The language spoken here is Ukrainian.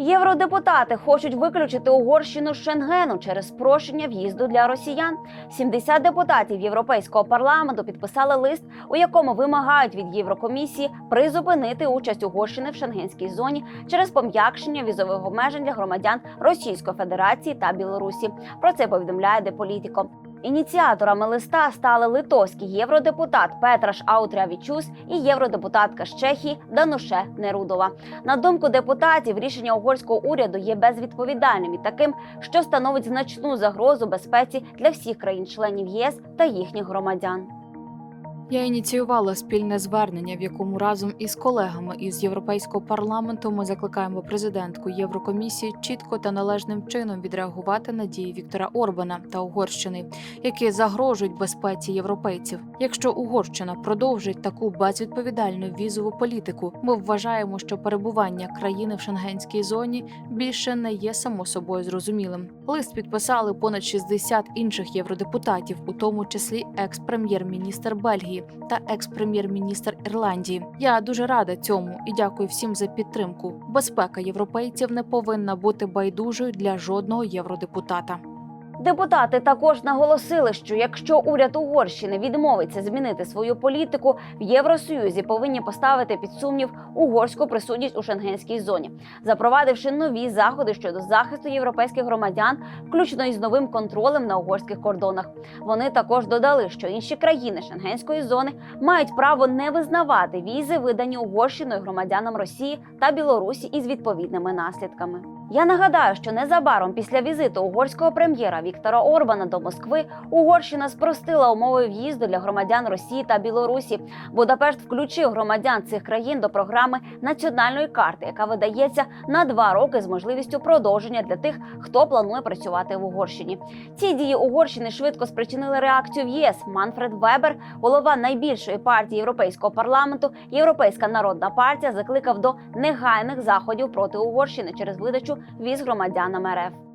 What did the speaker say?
Євродепутати хочуть виключити Угорщину з Шенгену через спрощення в'їзду для росіян. 70 депутатів Європейського парламенту підписали лист, у якому вимагають від Єврокомісії призупинити участь Угорщини в шенгенській зоні через пом'якшення візових обмежень для громадян Російської Федерації та Білорусі. Про це повідомляє Деполітіко. Ініціаторами листа стали литовський євродепутат Петраш Аутрявічус і євродепутатка з Чехії Дануше Нерудова. На думку депутатів, рішення угорського уряду є безвідповідальним і таким, що становить значну загрозу безпеці для всіх країн-членів ЄС та їхніх громадян. Я ініціювала спільне звернення, в якому разом із колегами із Європейського парламенту ми закликаємо президентку Єврокомісії чітко та належним чином відреагувати на дії Віктора Орбана та Угорщини, які загрожують безпеці європейців. Якщо Угорщина продовжить таку безвідповідальну візову політику, ми вважаємо, що перебування країни в шенгенській зоні більше не є само собою зрозумілим. Лист підписали понад 60 інших євродепутатів, у тому числі екс-прем'єр-міністр Бельгії та екс-прем'єр-міністр Ірландії. Я дуже рада цьому і дякую всім за підтримку. Безпека європейців не повинна бути байдужою для жодного євродепутата. Депутати також наголосили, що якщо уряд Угорщини відмовиться змінити свою політику, в Євросоюзі повинні поставити під сумнів угорську присутність у шенгенській зоні, запровадивши нові заходи щодо захисту європейських громадян, включно із новим контролем на угорських кордонах. Вони також додали, що інші країни шенгенської зони мають право не визнавати візи, видані Угорщиною громадянам Росії та Білорусі із відповідними наслідками. Я нагадаю, що незабаром після візиту угорського прем'єра Віктора Орбана до Москви Угорщина спростила умови в'їзду для громадян Росії та Білорусі. Будапешт включив громадян цих країн до програми національної карти, яка видається на два роки з можливістю продовження для тих, хто планує працювати в Угорщині. Ці дії Угорщини швидко спричинили реакцію в ЄС. Манфред Вебер, голова найбільшої партії Європейського парламенту, Європейська народна партія, закликав до негайних заходів проти Угорщини через видачу віз громадянам РФ.